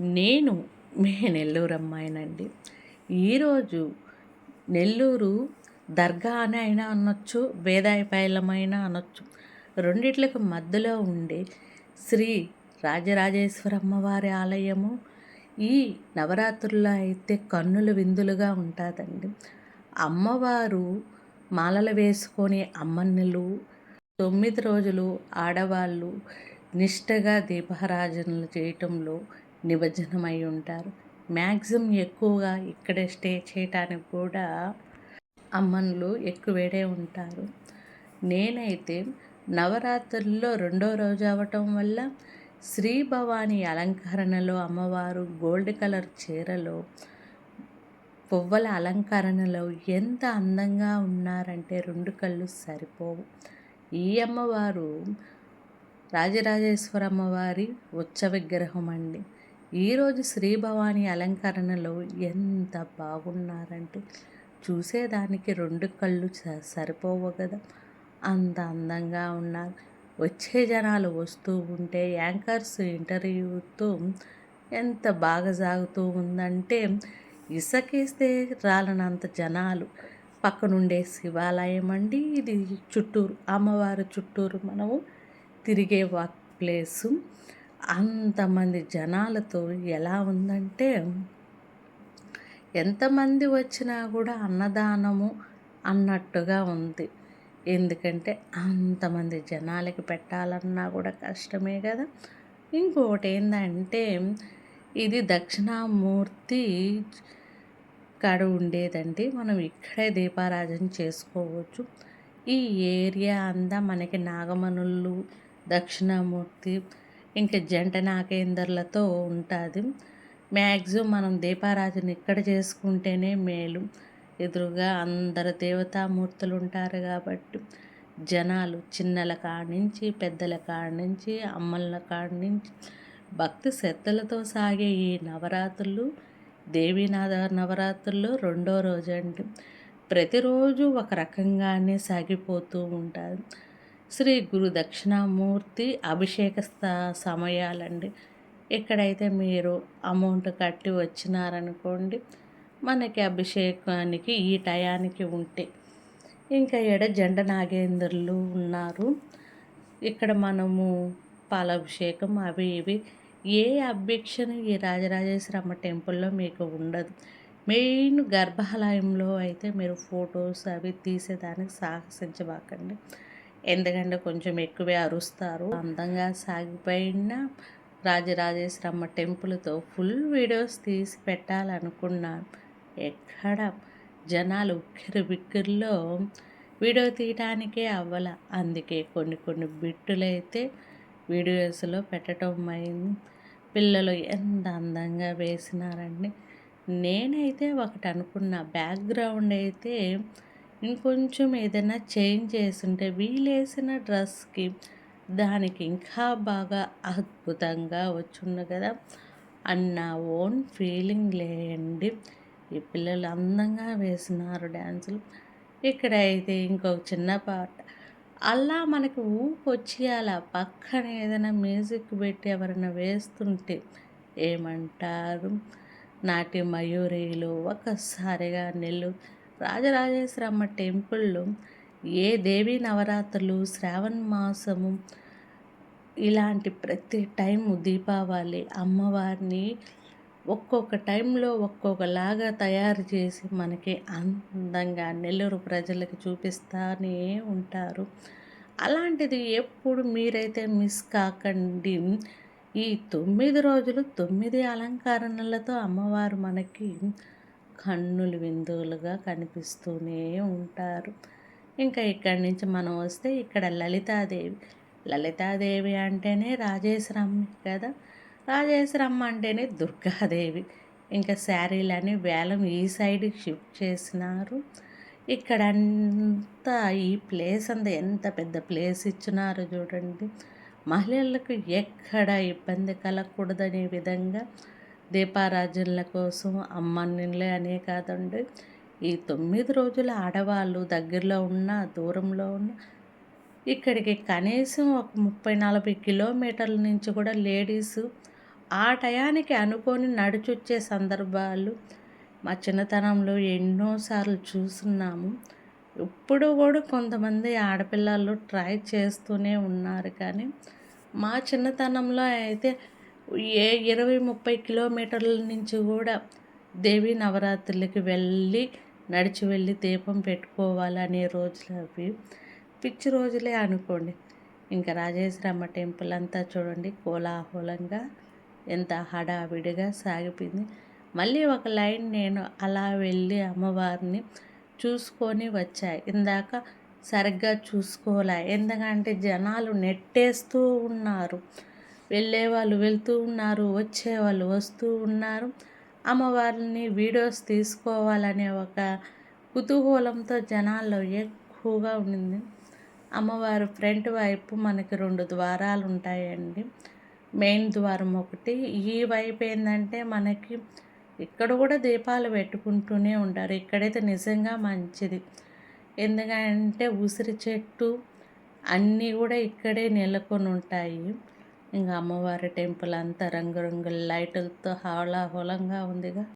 నేను మీ నెల్లూరు అమ్మాయినండి. ఈరోజు నెల్లూరు దర్గా అని అయినా అనొచ్చు వేదాయపాయలమైనా అనొచ్చు. రెండిట్లకు మధ్యలో ఉండే శ్రీ రాజరాజేశ్వర అమ్మవారి ఆలయము ఈ నవరాత్రుల్లో అయితే కన్నుల విందులుగా ఉంటుందండి. అమ్మవారు మాలలు వేసుకొని అమ్మన్నలు తొమ్మిది రోజులు ఆడవాళ్ళు నిష్టగా దీపారాజనలు చేయటంలో నిమజ్జనమై ఉంటారు. మ్యాక్సిమం ఎక్కువగా ఇక్కడే స్టే చేయటానికి కూడా అమ్మన్లు ఎక్కువేడే ఉంటారు. నేనైతే నవరాత్రుల్లో రెండో రోజు అవటం వల్ల శ్రీ భవాని అలంకరణలో అమ్మవారు గోల్డ్ కలర్ చీరలో పువ్వుల అలంకరణలో ఎంత అందంగా ఉన్నారంటే రెండు కళ్ళు సరిపోవు. ఈ అమ్మవారు రాజరాజేశ్వర అమ్మవారి ఉచ్చ విగ్రహం అండి. ఈరోజు శ్రీభవాని అలంకరణలో ఎంత బాగున్నారంటే చూసేదానికి రెండు కళ్ళు సరిపోవు కదా. అంత అందంగా ఉన్నారు. వచ్చే జనాలు వస్తూ ఉంటే యాంకర్స్ ఇంటర్వ్యూతో ఎంత బాగా సాగుతూ ఉందంటే ఇసకేస్తే రాలనంత జనాలు. పక్కనుండే శివాలయం అండి ఇది చుట్టూరు అమ్మవారి చుట్టూరు మనము తిరిగే వర్క్ ప్లేసు. అంతమంది జనాలతో ఎలా ఉందంటే ఎంతమంది వచ్చినా కూడా అన్నదానము అన్నట్టుగా ఉంది. ఎందుకంటే అంతమంది జనాలకి పెట్టాలన్నా కూడా కష్టమే కదా. ఇంకొకటి ఏంటంటే ఇది దక్షిణామూర్తి కాడ ఉండేదండి. మనం ఇక్కడే దీపారాధన చేసుకోవచ్చు. ఈ ఏరియా అంతా మనకి నాగమనులు దక్షిణామూర్తి ఇంకా జంట నాకేందర్లతో ఉంటుంది. మ్యాక్సిమం మనం దీపారాధన ఇక్కడ చేసుకుంటేనే మేలు. ఎదురుగా అందరు దేవతామూర్తులు ఉంటారు కాబట్టి జనాలు చిన్నల కాడ నుంచి పెద్దల కాడ నుంచి అమ్మల కాడ నుంచి భక్తి శ్రద్ధలతో సాగే ఈ నవరాత్రులు దేవీనాథ నవరాత్రుల్లో రెండో రోజు అండి ప్రతిరోజు ఒక రకంగానే సాగిపోతూ ఉంటుంది. శ్రీ గురు దక్షిణామూర్తి అభిషేక సమయాలండి. ఎక్కడైతే మీరు అమౌంట్ కట్టి వచ్చినారనుకోండి మనకి అభిషేకానికి ఈ టయానికి ఉంటే. ఇంకా ఎడ జండ నాగేంద్రులు ఉన్నారు. ఇక్కడ మనము పాలాభిషేకం అవి ఇవి. ఏ అభ్యక్షణ ఈ రాజరాజేశ్వరమ్మ టెంపుల్లో మీకు ఉండదు. మెయిన్ గర్భాలయంలో అయితే మీరు ఫొటోస్ అవి తీసేదానికి సాహసించబాకండి. ఎందుకంటే కొంచెం ఎక్కువే అరుస్తారు. అందంగా సాగిపోయిన రాజరాజేశ్వరమ్మ టెంపుల్తో ఫుల్ వీడియోస్ తీసి పెట్టాలనుకున్నాను. ఎక్కడ? జనాలు ఉక్కిరి బిక్కిరిలో వీడియో తీయటానికే అవ్వాల. అందుకే కొన్ని కొన్ని బిట్టులైతే వీడియోస్లో పెట్టడం అయింది. పిల్లలు ఎంత అందంగా వేసినారండి. నేనైతే ఒకటి అనుకున్న బ్యాక్గ్రౌండ్ అయితే ఇంకొంచెం ఏదైనా చేంజ్ చేస్తుంటే వీలేసిన డ్రెస్కి దానికి ఇంకా బాగా అద్భుతంగా వచ్చుండు కదా. అన్న ఓన్ ఫీలింగ్ లేండి. ఈ పిల్లలు అందంగా వేసినారు డ్యాన్సులు. ఇక్కడ అయితే ఇంకొక చిన్న పాట. అలా మనకి ఊపు వచ్చి అలా పక్కన ఏదైనా మ్యూజిక్ పెట్టి ఎవరైనా వేస్తుంటే ఏమంటారు? నాటి మయూరీలు ఒక్కసారిగా నెల్లు రాజరాజేశ్వరమ్మ టెంపుల్లో ఏ దేవి నవరాత్రులు శ్రావణ మాసము ఇలాంటి ప్రతి టైము దీపావళి అమ్మవారిని ఒక్కొక్క టైంలో ఒక్కొక్కలాగా తయారు చేసి మనకి అందంగా నెల్లూరు ప్రజలకు చూపిస్తూనే ఉంటారు. అలాంటిది ఎప్పుడు మీరైతే మిస్ కాకండి ఈ తొమ్మిది రోజులు తొమ్మిది అలంకరణలతో అమ్మవారు మనకి కన్నులు విందులుగా కనిపిస్తూనే ఉంటారు. ఇంకా ఇక్కడి నుంచి మనం వస్తే ఇక్కడ లలితాదేవి. లలితాదేవి అంటేనే రాజేశ్వరమ్మ కదా? రాజేశ్వరమ్మ అంటేనే దుర్గాదేవి. ఇంకా శారీలని వేలం ఈ సైడ్కి షిఫ్ట్ చేసినారు. ఇక్కడ అంతా ఈ ప్లేస్ అంతా ఎంత పెద్ద ప్లేస్ ఇచ్చినారో చూడండి. మహిళలకు ఎక్కడ ఇబ్బంది కలగకూడదనే విధంగా దీపారాజనల కోసం అమ్మన్నీళ్ళే అనే కాదండి. ఈ తొమ్మిది రోజుల ఆడవాళ్ళు దగ్గరలో ఉన్న దూరంలో ఉన్న ఇక్కడికి కనీసం ఒక ముప్పై నలభై కిలోమీటర్ల నుంచి కూడా లేడీస్ ఆ టయానికి అనుకొని నడిచొచ్చే సందర్భాలు మా చిన్నతనంలో ఎన్నోసార్లు చూస్తున్నాము. ఇప్పుడు కూడా కొంతమంది ఆడపిల్లలు ట్రై చేస్తూనే ఉన్నారు కానీ మా చిన్నతనంలో అయితే ఏ ఇరవై ముప్పై కిలోమీటర్ల నుంచి కూడా దేవి నవరాత్రులకి వెళ్ళి నడిచి వెళ్ళి దీపం పెట్టుకోవాలనే రోజులు అవి. పిచ్చి రోజులే అనుకోండి. ఇంకా రాజేశ్వరమ్మ టెంపుల్ అంతా చూడండి కోలాహలంగా ఎంత హడావిడిగా సాగిపోయింది. మళ్ళీ ఒక లైన్ నేను అలా వెళ్ళి అమ్మవారిని చూసుకొని వచ్చా. ఇందాక సరిగ్గా చూసుకోలే. ఎందుకంటే జనాలు నెట్టేస్తూ ఉన్నారు. వెళ్ళే వాళ్ళు వెళ్తూ ఉన్నారు వచ్చేవాళ్ళు వస్తూ ఉన్నారు. అమ్మవారిని వీడియోస్ తీసుకోవాలనే ఒక కుతూహలంతో జనాల్లో ఎక్కువగా ఉండింది. అమ్మవారు ఫ్రంట్ వైపు మనకి రెండు ద్వారాలు ఉంటాయండి. మెయిన్ ద్వారం ఒకటి. ఈ వైపు ఏంటంటే మనకి ఇక్కడ కూడా దీపాలు పెట్టుకుంటూనే ఉంటారు. ఇక్కడైతే నిజంగా మంచిది. ఎందుకంటే ఉసిరి చెట్టు అన్నీ కూడా ఇక్కడే నెలకొని ఉంటాయి. ఇంకా అమ్మవారి టెంపుల్ అంతా రంగురంగుల లైటులతో హాలాహలంగా ఉందిగా.